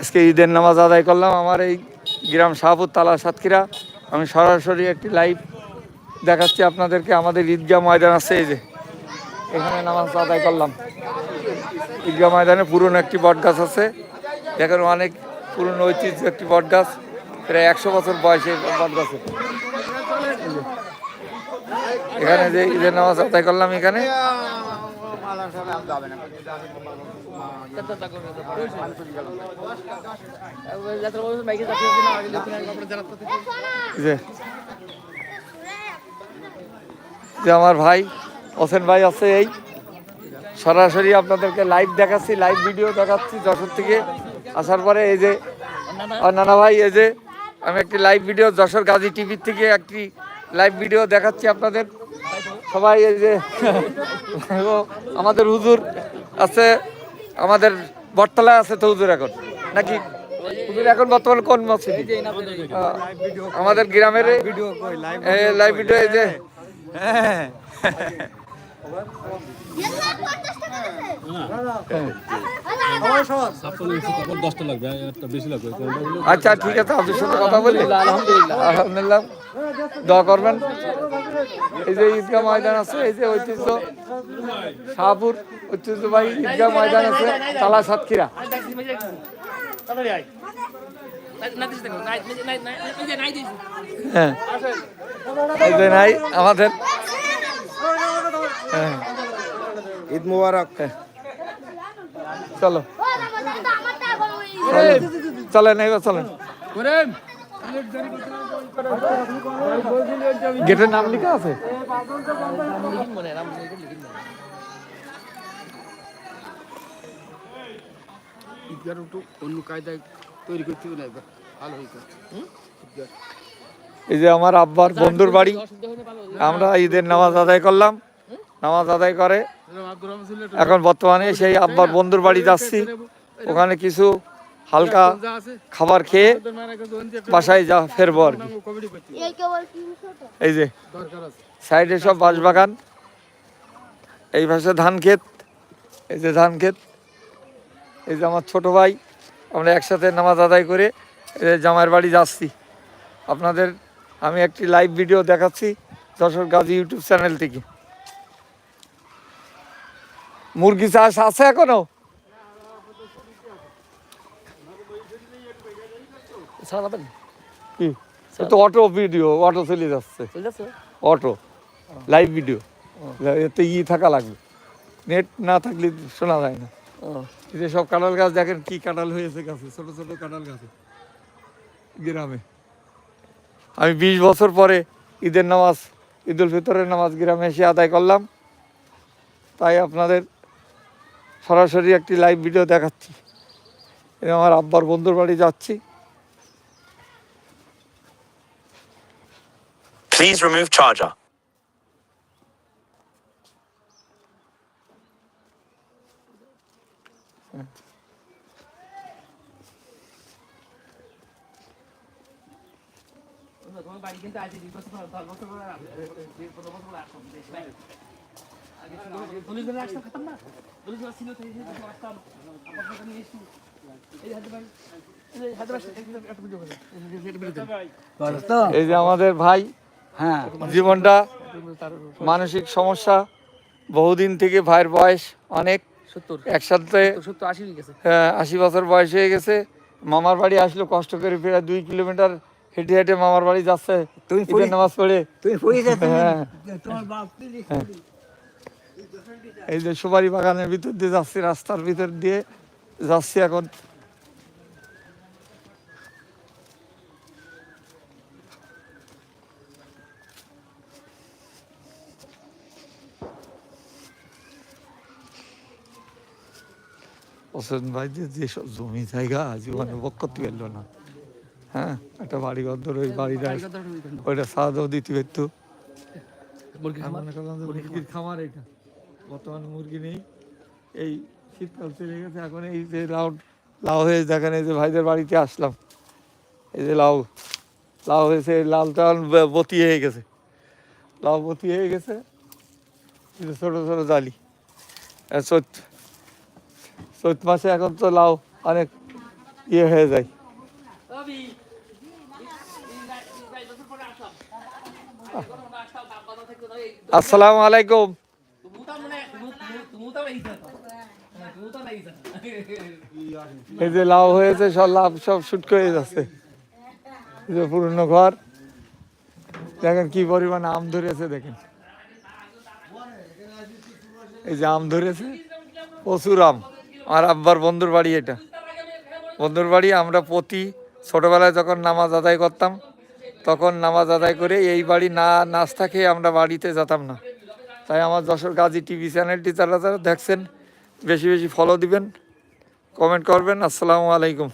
আজকে ঈদের নামাজ আদায় করলাম। আমার এই গ্রাম শাহপুর তালা সাতক্ষীরা। আমি সরাসরি একটি লাইভ দেখাচ্ছি আপনাদেরকে। আমাদের ঈদগাহ ময়দান আছে এই যে। এখানে নামাজ আদায় করলাম। ঈদগাহ ময়দানে পুরনো একটি বট গাছ আছে। দেখেন অনেক পুরনো ঐতিহ্য একটি বট গাছ প্রায় একশো বছর বয়সে বট গাছে এখানে যে ঈদের নামাজ আদায় করলাম এখানে। যে আমার ভাই হোসেন ভাই আছে এই। সরাসরি আপনাদেরকে লাইভ দেখাচ্ছি লাইভ ভিডিও দেখাচ্ছি যশোর থেকে। আসার পরে এই যে নানা ভাই, এই যে, আমি একটি লাইভ ভিডিও যশোর গাজী টিভির থেকে একটি লাইভ ভিডিও দেখাচ্ছি আপনাদের। সবাই এই যে আমাদের হুজুর আছে। আমাদের বটতলায় আছে তো হুজুর এখন। নাকি? হুজুর এখন বর্তমানে কোন মসজিদ? আমাদের গ্রামের লাইভ ভিডিও এই যে। আচ্ছা ঠিক আছে আপনার সাথে কথা বলি। আলহামদুলিল্লাহ। আলহামদুলিল্লাহ। দোয়া করবেন। এই যে ঈদগাহ ময়দান আছে এই যে ঐতিহ্য শাহপুর। ঐতিহ্যবাহী ঈদগাহ ময়দান আছে তালা সাতক্ষীরা। হ্যাঁ নাই আমাদের। হ্যাঁ। ঈদ মুবারক। চলো। চলেন চলেন এবার চলেন। গেটের নাম লেখা আছে? ঈদগার একটু অন্য কায়দায় তৈরি করতে হবে না এবার ভালো হইতো। এই যে আমার আব্বার বন্ধুর বাড়ি আমরা ঈদের নামাজ আদায় করলাম। নামাজ আদায় করে। এখন বর্তমানে সেই আব্বার বন্ধুর বাড়ি যাচ্ছি। ওখানে কিছু হালকা খাবার খেয়ে বাসায় যা ফেরবো আর কি। এই যে সাইডে সব বাঁশবাগান। এই পাশে ধান ক্ষেত এই যে ধান ক্ষেত এই যে আমার ছোট ভাই আমরা একসাথে নামাজ আদায় করে জামাইয়ের বাড়ি যাচ্ছি। আপনাদের আমি একটি লাইভ ভিডিও দেখাচ্ছি যশোর গাজী ইউটিউব চ্যানেল থেকে। মুরগি চাষ আছে এখনও? কি? তো অটো ভিডিও অটো চলে যাচ্ছে। অটো লাইভ ভিডিও এতে ই থাকা লাগবে। নেট না থাকলে শোনা যায় না। এই যে সব কাঁঠাল গাছ দেখেন কি কাঁঠাল হয়েছে গাছে ছোট ছোট কাঁঠাল গাছে গ্রামে। আমি বিশ বছর পরে ঈদের নামাজ ঈদুল ফিতরের নামাজ গ্রামে এসে আদায় করলাম। তাই আপনাদের সরাসরি একটি লাইভ ভিডিও দেখাচ্ছি। আমার আব্বার বন্ধুর বাড়ি যাচ্ছি। Please remove charger. এই যে আমাদের ভাই হ্যাঁ জীবনটা মানসিক সমস্যা বহুদিন থেকে ভাইয়ের বয়স অনেক। একসাথে আশি হ্যাঁ, আশি বছর বয়স হয়ে গেছে। মামার বাড়ি আসলো কষ্ট করে প্রায় দুই কিলোমিটার হেঁটে হেঁটে মামার বাড়ি যাচ্ছে। তুমি নামাজ পড়ে। হ্যাঁ। বাপ এই যে সুপারি বাগানের ভিতর দিয়ে যাচ্ছি রাস্তার ভিতর দিয়ে যাচ্ছি এখন। হোসেন ভাই যে যেসব জমি জায়গা জীবনে ভোগ করতে পারল না। হ্যাঁ একটা বাড়ি ঘর ওই বাড়িটা ওইটা সাদাও দিতে পারতো। মুরগির খামার? এটা। বর্তমানে মুরগি নেই। এই শীতকাল চলে গেছে এখন এই যে লাউ লাউ হয়ে দেখেন এই যে ভাইদের বাড়িতে আসলাম। এই যে লাউ লাউ হয়েছে এই লালটা বতি হয়ে গেছে। লাউ বতি হয়ে গেছে ছোটো ছোটো জালি। আর চৈত মাসে এখন তো লাউ অনেক ইয়ে হয়ে যায়। আসসালামু আলাইকুম। এই যে লাভ হয়েছে সব লাভ সব শুট করে যাচ্ছে। যে পুরনো ঘর। দেখেন কি পরিমাণ আম ধরেছে দেখেন। এই যে আম ধরেছে প্রচুর আম। আমার আব্বার বন্ধুর বাড়ি এটা। বন্ধুর বাড়ি আমরা প্রতি ছোটোবেলায় যখন নামাজ আদায় করতাম, তখন নামাজ আদায় করে এই বাড়ি না, নাস্তা খেয়ে আমরা বাড়িতে যেতাম না। তাই আমার যশোর গাজী টিভি চ্যানেলটি যারা যারা দেখছেন, বেশি বেশি ফলো দিবেন কমেন্ট করবেন। আসসালামু আলাইকুম।